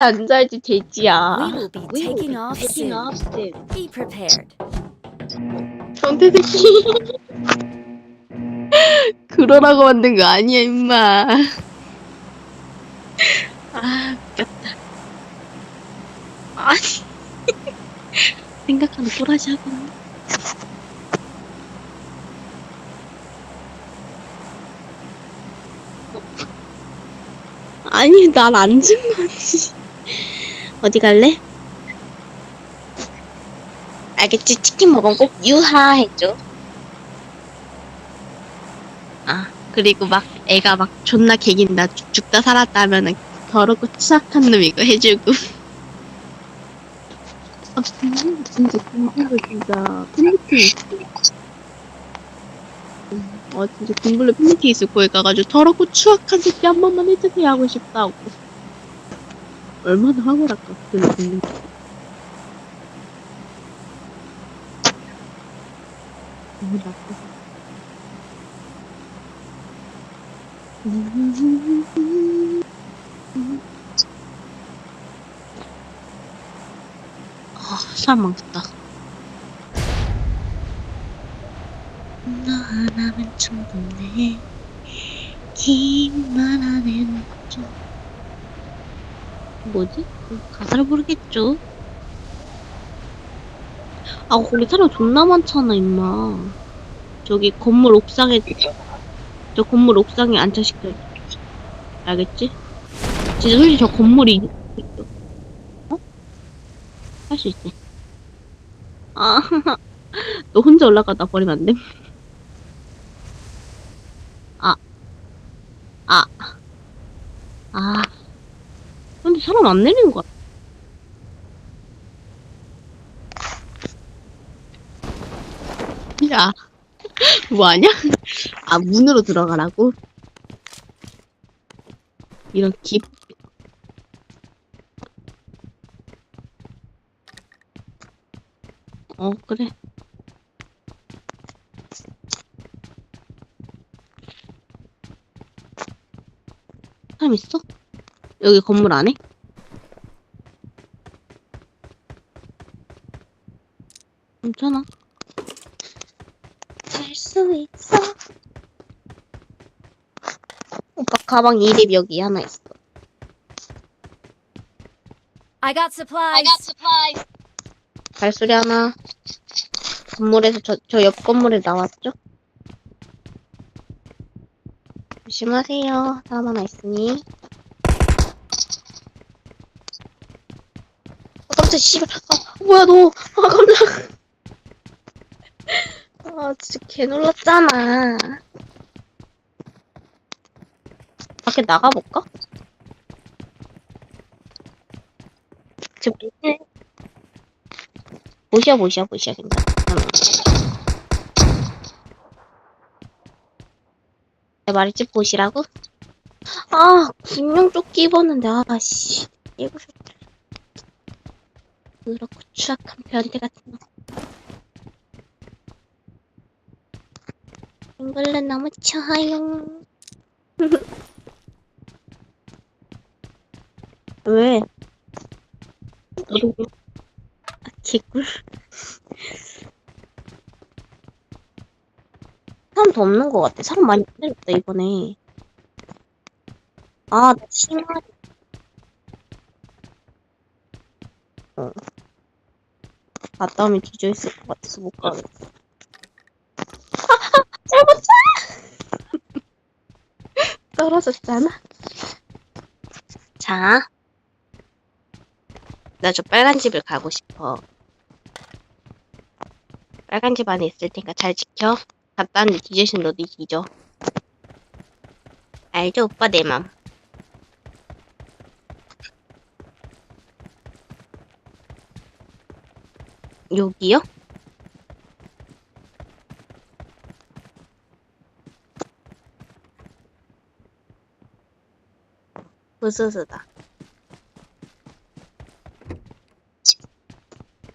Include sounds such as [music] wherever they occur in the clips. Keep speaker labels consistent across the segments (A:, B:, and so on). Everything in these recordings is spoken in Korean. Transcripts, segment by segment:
A: 앉아야지 돼지야.
B: We will be taking off soon. Be prepared.
A: 변태 새끼. [laughs] 그러라고 만든 거 아니야, 임마. 아, 웃겼다. 아니. [laughs] 생각하는 또라시 하구나. 아니, 난 앉은 거지. 어디 갈래? 알겠지? 치킨 먹으면 꼭 유하 해줘. 아, 그리고 막 애가 막 존나 개긴다. 죽- 죽다 살았다 하면은 더럽고 추악한 놈 이거 해주고. 아, 진짜, 진짜, 진짜, 진짜, 팬미팅. 어, 진짜 공불로 팬미팅 있을 거에 가가지고 더럽고 추악한 새끼 한 번만 해주세요 하고 싶다고. 얼마나 황홀할까, 게. 너무 나빠. 아, 많겠다. 너 하나면 충분해. 기만 하면 좀. 뭐지? 가사를 모르겠죠? 아, 거기 사람 존나 많잖아, 임마. 저기 건물 옥상에, 저 건물 옥상에 안착시켜. 알겠지? 진짜 솔직히 저 건물이, 어? 할 수 있대. 아, [laughs] 너 혼자 올라가다 버리면 안 돼? 아, 아, 아. 근데 사람 안 내리는 거 같아. 야, [laughs] 뭐하냐? 아, 문으로 들어가라고? 이런 깁. 어, 그래. 사람 있어? 여기 건물 안에? 괜찮아. 갈수 있어. 오빠 가방 1입 여기 하나 있어.
B: I got supplies.
A: 발소리 하나. 건물에서 저, 저 옆 건물에 나왔죠? 조심하세요. 사람 하나 있으니. 어, 깜짝 씨발. 아, 뭐야, 너. 아, 깜짝. 아, 진짜 개 놀랐잖아. 밖에 나가볼까? 지금 밑에 보시야 보시야 보시야 괜찮아. 내가 말했지 보시라고? 아 군용 조끼 입었는데 아 씨 이거 좋다. 그렇고 추악한 변태 같은 거. 잉글랜 너무 쳐하용. [laughs] 왜? 너도 아, 개꿀. [laughs] 사람 더 없는 것 같아. 사람 많이 때렸다, 이번에. 아, 나 심한. 어. 갔다 오면 뒤져 있을 것 같아서 못 가겠어. 차! [laughs] 떨어졌잖아. 자. 나 저 빨간 집을 가고 싶어. 빨간 집 안에 있을 테니까 잘 지켜. 갔다 왔는데 뒤지신 너도 뒤져. 알죠, 오빠 내 맘. 여기요? 으스스다.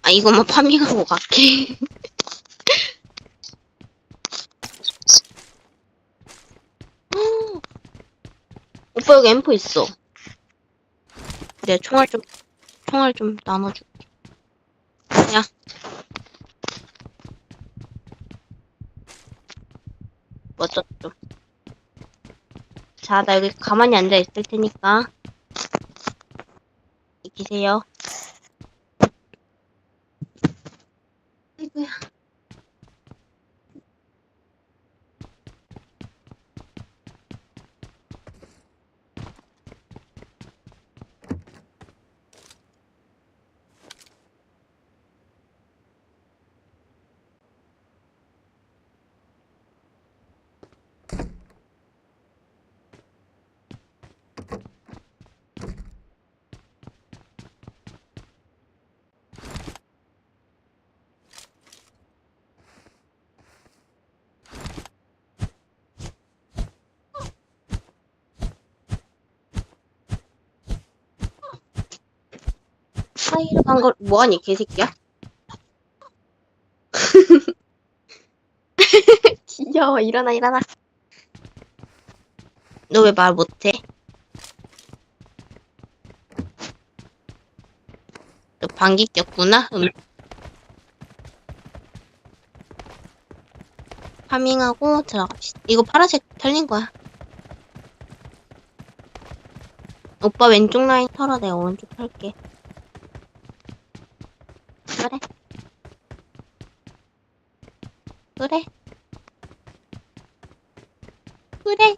A: 아, 이거만 파밍하고 갈게. [laughs] 오빠 여기 앰프 있어. 내가 총알 좀, 총알 좀 나눠줄게. 야. 멋졌 좀. 자, 나 여기 가만히 앉아 있을 테니까. 계세요. 아이고야. 사이를 간걸 뭐하니 개새끼야? [laughs] 귀여워 일어나 일어나 너 왜 말 못해? 너 방귀 꼈구나? 음. 파밍하고 들어갑시다 이거 파란색 털린 거야 오빠 왼쪽 라인 털어 내가 오른쪽 털게 그래. 그래. 그래.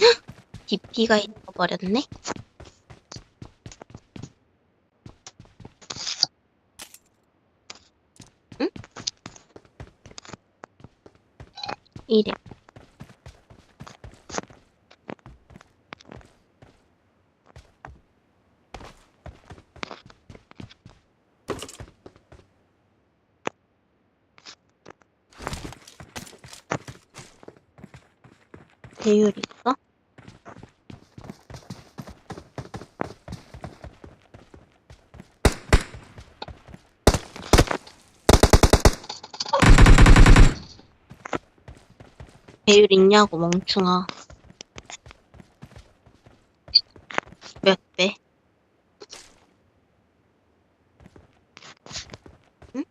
A: 헉! DP가 잃어버렸네. 응? 이래. 배율 있어? 배율 있냐고 멍충아 몇 배? 응?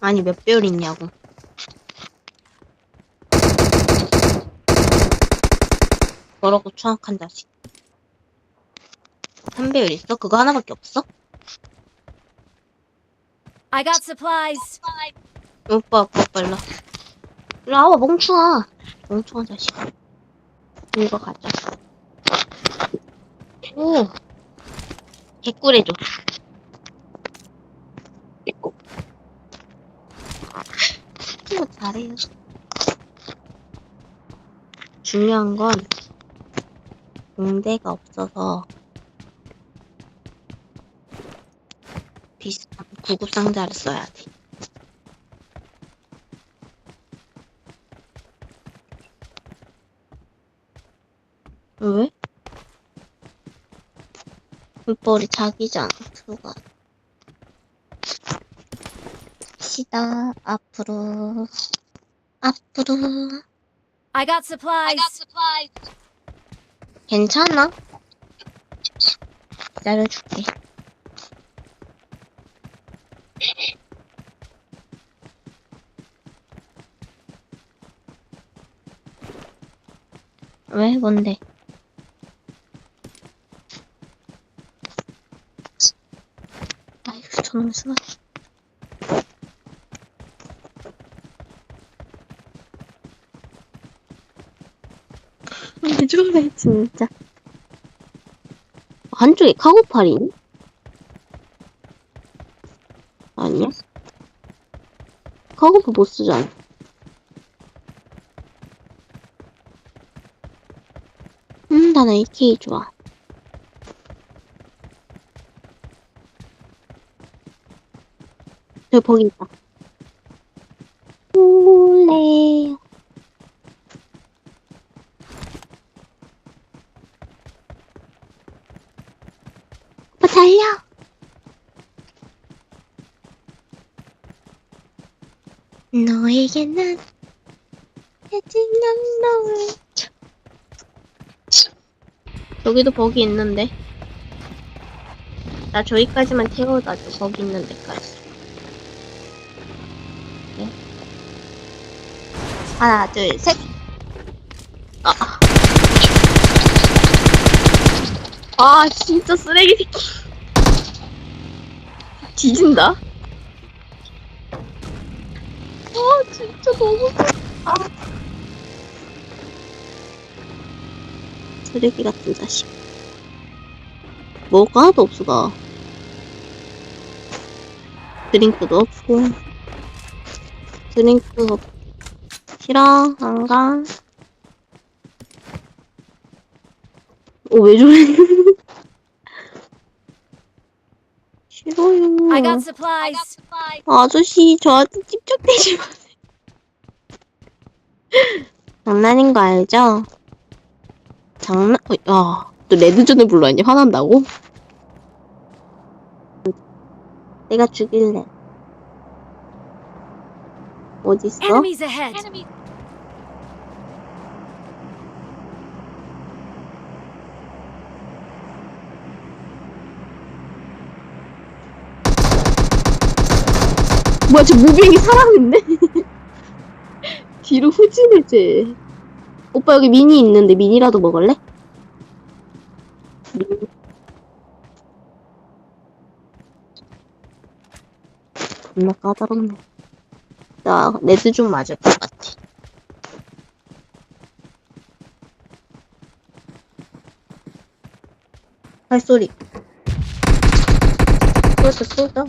A: 아니 몇 배율 있냐고 뭐라고 추악한 자식 3배율 있어? 그거 하나밖에 없어?
B: I got supplies.
A: 오빠 오빠 빨라. 일로 와봐 멍충아. 멍충한 자식 이거 가자. 오. 개꿀해줘 이거. 이거 잘해요. 중요한 건 공대가 없어서 비슷한 구급상자를 써야 돼 왜? 우리 자기잖아. 들어가. 시다 앞으로 앞으로
B: I got supplies.
A: 괜찮아? 기다려줄게. 왜? 뭔데? 아이고, 저놈 수나. 왜 저래, 진짜. 한쪽에 카고팔이니? 아니야? 카고팔 못 쓰잖아. 음, 나는 AK 좋아. 저기 거기 있다. 몰래. 달려. 너에게 난 해진 넌 여기도 버기 있는데 나 저기까지만 태워다 줘. 거기 있는 데까지. 네. 하나, 둘, 셋. 아. 아, 진짜 쓰레기 새끼. 뒤진다. 아, 진짜 너무 아. 쓰레기 같은 자식. 먹을 거 하나도 없어, 나. 드링크도 없고. 드링크 없, 싫어, 안 가. 어, 왜 저래?
B: I got supplies.
A: 아저씨, 저한테 집착되지 마세요. [laughs] 장난인 거 알죠? 장난, 어, 야, 또 레드존을 불러야지 화난다고? 내가 죽일래. 어딨어?
B: Enemies ahead.
A: 뭐야, 저 무빙이 살았는데? [laughs] 뒤로 후진해, 쟤. 오빠 여기 미니 있는데 미니라도 먹을래? 미니. 겁나 까다롭네. 나 레드 좀 맞을 것 같아. 발소리. 쏘자, 쏘자.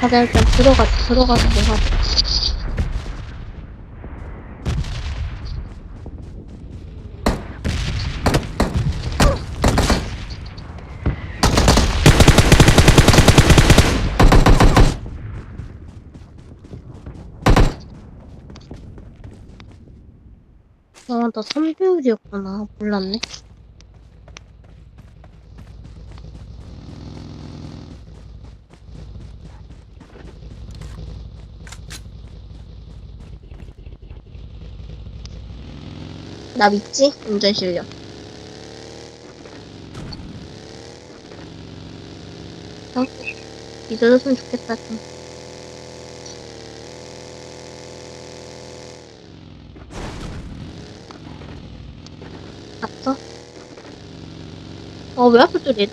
A: 가자, 일단 들어가, 들어가서 뭐 하자. 아, 나 3배율이었구나. 몰랐네. 나 믿지? 운전 실력. 어? 믿어줬으면 좋겠다, 좀. 봤어? 어, 왜 앞에 또 레드?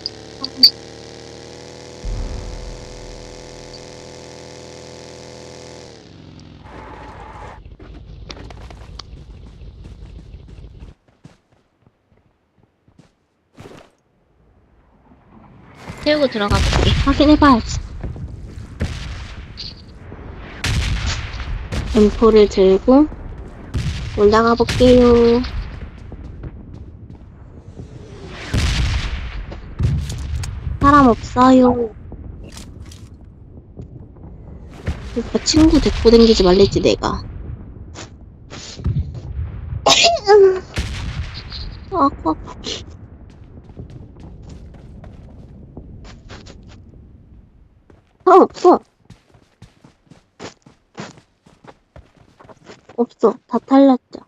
A: 태우고 들어가 볼게. 확인해봐야지. M4를 들고 올라가 볼게요. 사람 없어요. 오빠 친구 데리고 댕기지 말랬지, 내가. 아, 아파. 사람 없어. 없어. 다 탈렸죠.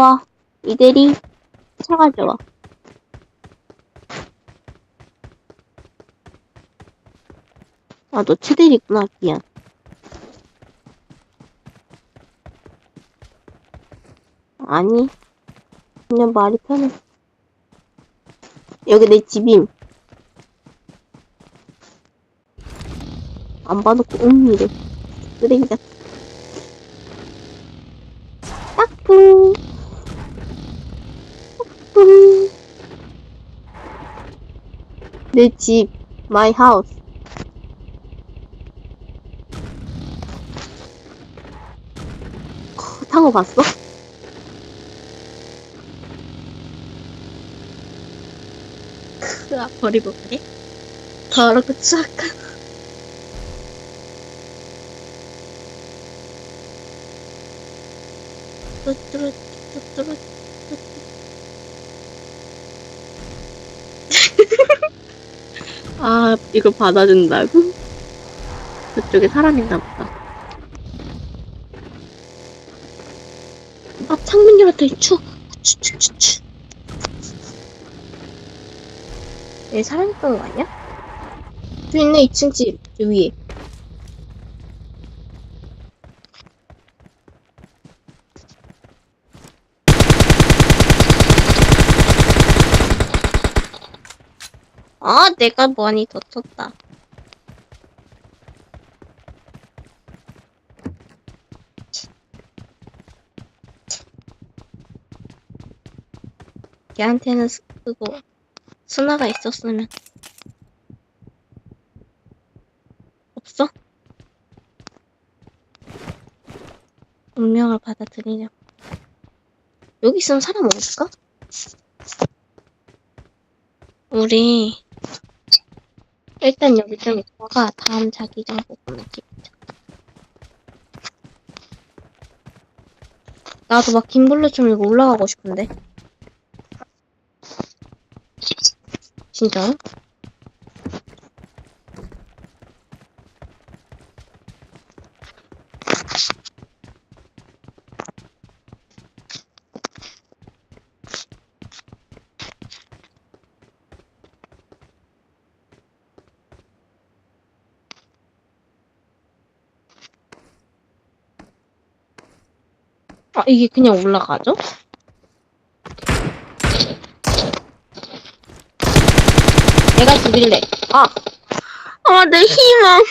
A: 와. 이대리, 차 가져와. 아, 너 최대리구나. 미안. 아니. 그냥 말이 편해. 여기 내 집임. 안 봐놓고 옹이래. 쓰레기 같아. 내 집. My house. 상어 봤어? 크아 버리고 그래? 더럽고 추악한 뚜뚜루 아 이거 받아준다고? 저쪽에 사람 있나 보다 아, 창문 열었다, 추. 추, 추, 추, 추. 얘 사람 있던 거 아니야? 저 있네, 2층 집. 저 위에. 아, 내가 많이 다쳤다. 걔한테는 스- 그거 스나가 있었으면 없어? 운명을 받아들이려. 여기 있으면 사람 없을까? 우리 일단 여기 좀 있다가 다음 자기장 보고는 찍자. 나도 막 김블루처럼 이거 올라가고 싶은데. 진짜? 이게 그냥 올라가죠? 내가 죽일래. 아! 아, 내 희망!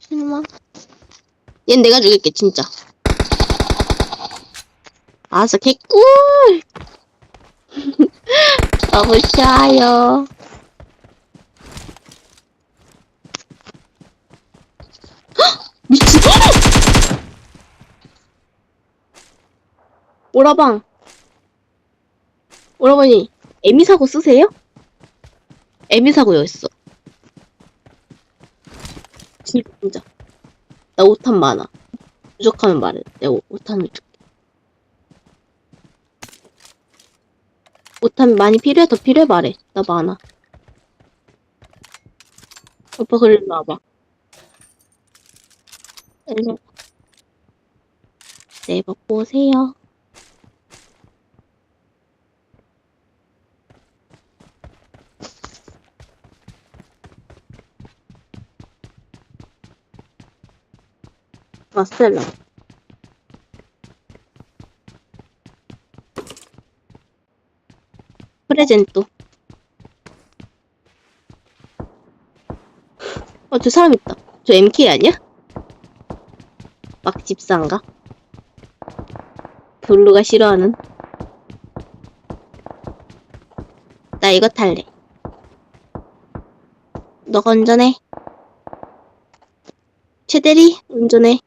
A: 희망? 얜 내가 죽일게, 진짜. 아서 개꿀! [laughs] 너무 쉬워요. 미친. 오라방. 오라버니, 에미사고 쓰세요? 에미사고였어. 진짜. 나 5탄 많아. 부족하면 말해. 내가 5탄을 줄게. 5탄 많이 필요해? 더 필요해? 말해. 나 많아. 오빠, 그래, 일로 와봐. 일로. 네, 먹고 오세요. 마스텔라. 프레젠토. 어, 저 사람 있다. 저 MK 아니야? 막 집사인가? 블루가 싫어하는. 나 이거 탈래. 너가 운전해. 최대리, 운전해.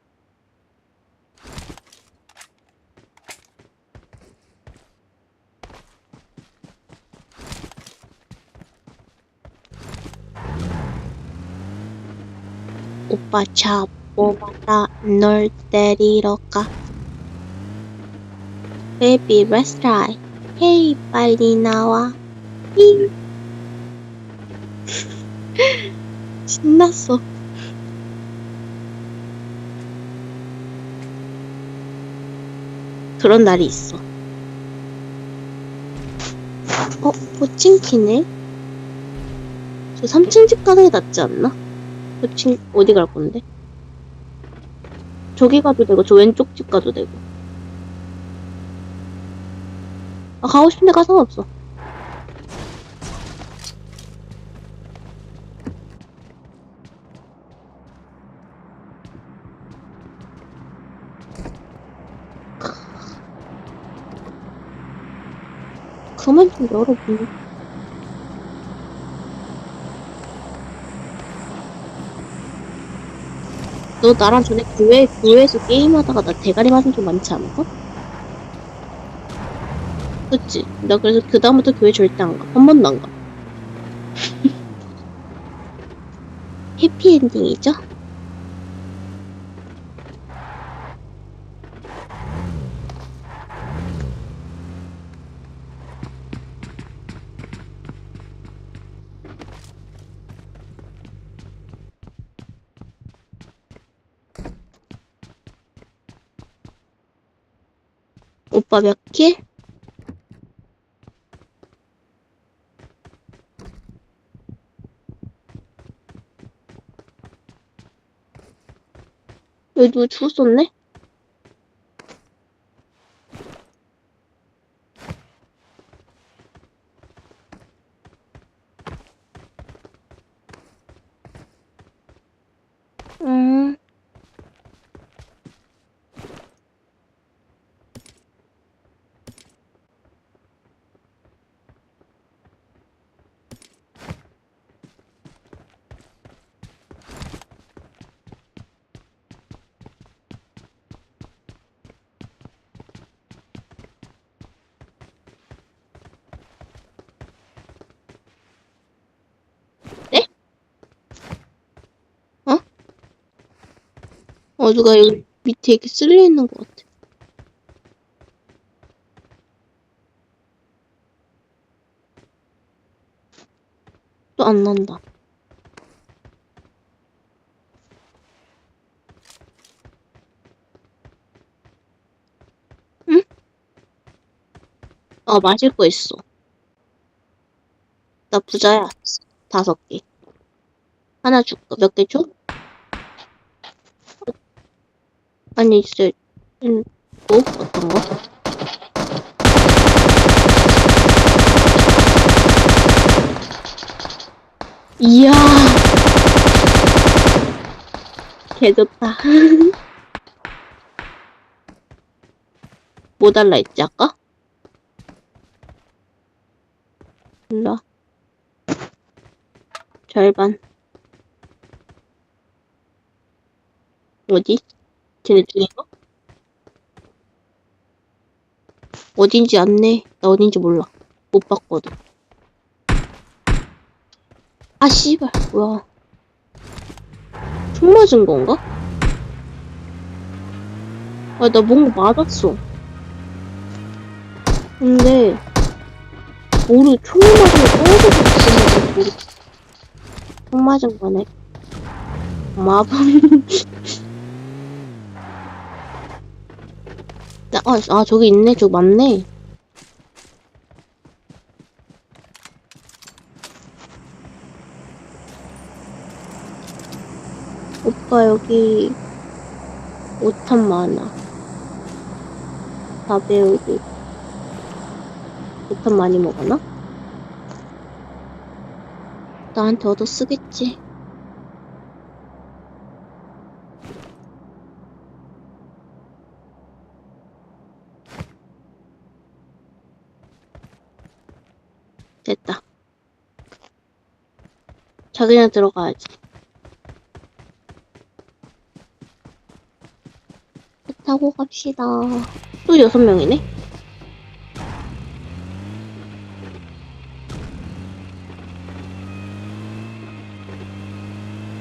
A: 오빠 차 뽑았다 널 때리러 가 Baby let's 헤이 빨리 나와 히 [laughs] 신났어 그런 날이 있어 어? 포칭키네? 저 3층 집 가는 게 낫지 않나? 호칭 어디 갈 건데? 저기 가도 되고 저 왼쪽 집 가도 되고. 아 가고 싶은데 가 상관없어. 그만 좀 열어보네 너 나랑 전에 교회, 교회에서 게임하다가 나 대가리 맞은 적 많지 않았어? 그치? 나 그래서 그다음부터 교회 절대 안 가. 한 번도 안 가. [laughs] 해피엔딩이죠? 오빠 몇 킬? 여기 누구 죽었었네? 음. 어, 누가 여기 밑에 이렇게 쓸려 있는 것 같아. 또 안 난다. 응? 어, 마실 거 있어. 나 부자야. 다섯 개. 하나 줄까? 몇 개 줘? 아니, 음, 뭐? 어떤 거? 이야. 개 좋다. [laughs] 뭐 달라 했지, 아까? 몰라. 절반. 어디? 쟤네 중에서? 어딘지 안내. 나 어딘지 몰라. 못 봤거든. 아, 씨발. 뭐야. 총 맞은 건가? 아, 나 뭔가 맞았어. 근데, 모르, 총 맞은 거 떨어져서 죽은 모르. 총 맞은 거네. 마법. [laughs] 아, 아, 저기 있네. 저기 맞네. 오빠 여기 오탄 많아. 다 배우고. 오탄 많이 먹었나? 나한테 얻어 쓰겠지. 됐다. 자, 그냥 들어가야지. 배 타고 갑시다. 또 여섯 명이네?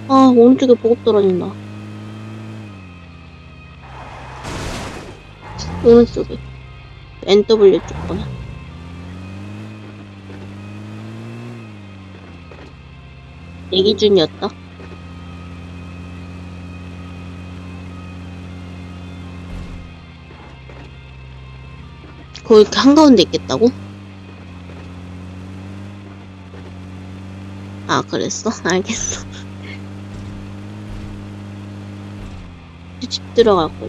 A: 아, 오른쪽에 보급 떨어진다. 오른쪽에. NW 쪽 거야. 내 기준이었다. 거기 이렇게 한가운데 있겠다고? 아, 그랬어? [laughs] 알겠어. [laughs] 집 들어갈 거.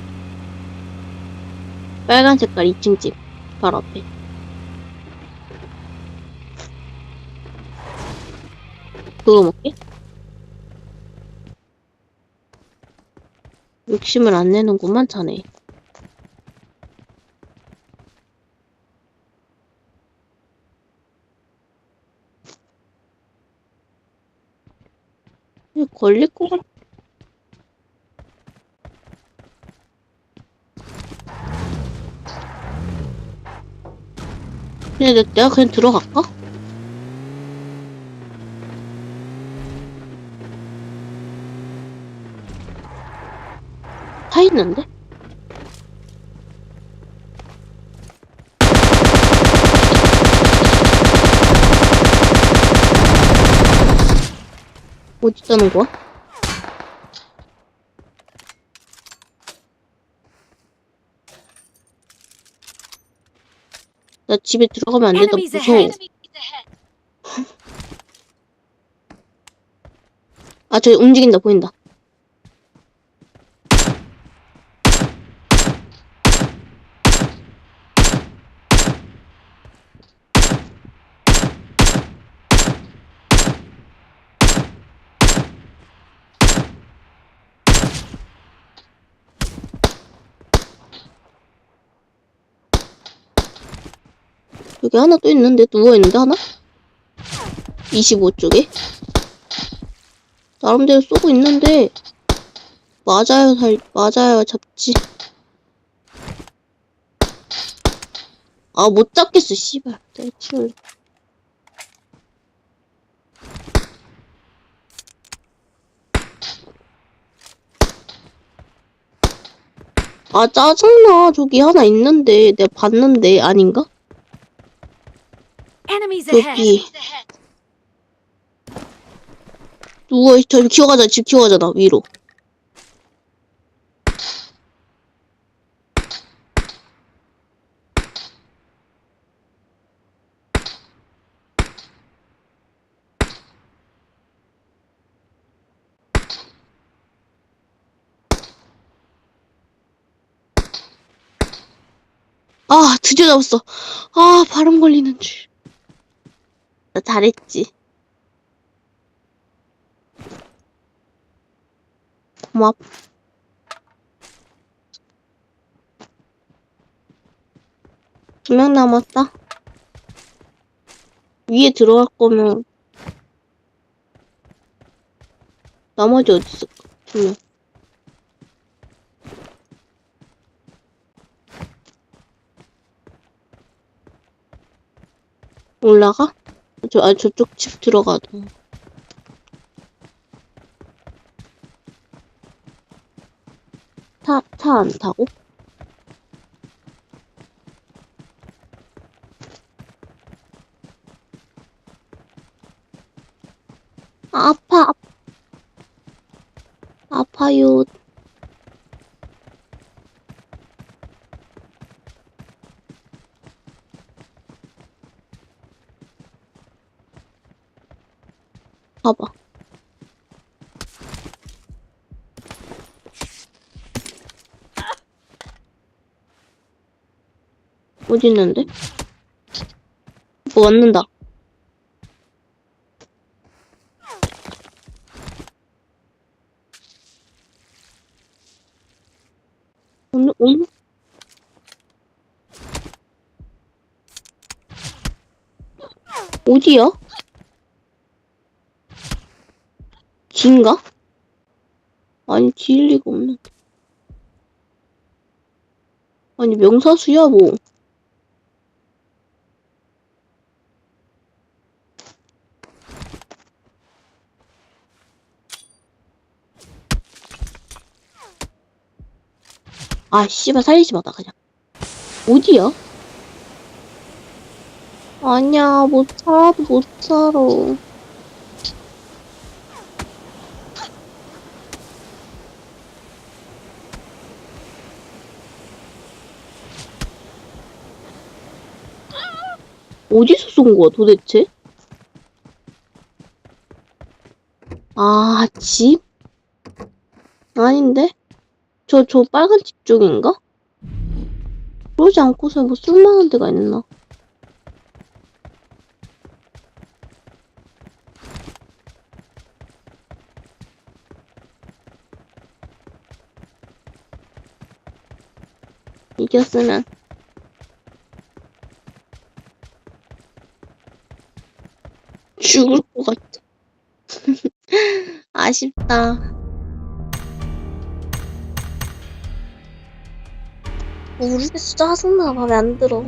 A: 빨간 색깔 2층 집. 바로 앞에. 그거 먹게? 욕심을 안 내는구만, 자네. 걸릴 것 같... 내- 내가 그냥 들어갈까? 타 있는데? 어디 있다는 거야? 나 집에 들어가면 안 된다 무서워. 아 저기 움직인다 보인다. 여기 하나 또 있는데 누워있는데 하나? 25쪽에? 나름대로 쏘고 있는데 맞아요 살 맞아요 잡지 아 못 잡겠어 씨발 내가 아 짜증나 저기 하나 있는데 내가 봤는데 아닌가?
B: Enemies ahead.
A: 저기 누워 저기 기어가자. 집 기어가잖아 위로. 아 드디어 잡았어. 아 발음 걸리는 줄 나 잘했지 고맙. 두 명 남았다. 위에 들어갈 거면 나머지 있을까? 두 명. 올라가? 저, 아, 저쪽 집 들어가도. 차, 차 안 타고? 아, 아파, 아, 아파요. 봐봐. 어디 있는데? 뭐 왔는다. 오늘, 오늘? 어디야? 긴가? 아니, 지일 리가 없는데. 아니, 명사수야, 뭐. 아, 씨발, 살리지 마, 나 그냥. 어디야? 아니야, 못 살아도 못 살아. 어디서 쏜 거야, 도대체? 아, 집? 아닌데? 저, 저 빨간 집 쪽인가? 그러지 않고서 뭐 쓸만한 데가 있나? 이겼으면. 죽을 것 같아. [laughs] 아쉽다. 우리 짜증나. 맘에 안 들어.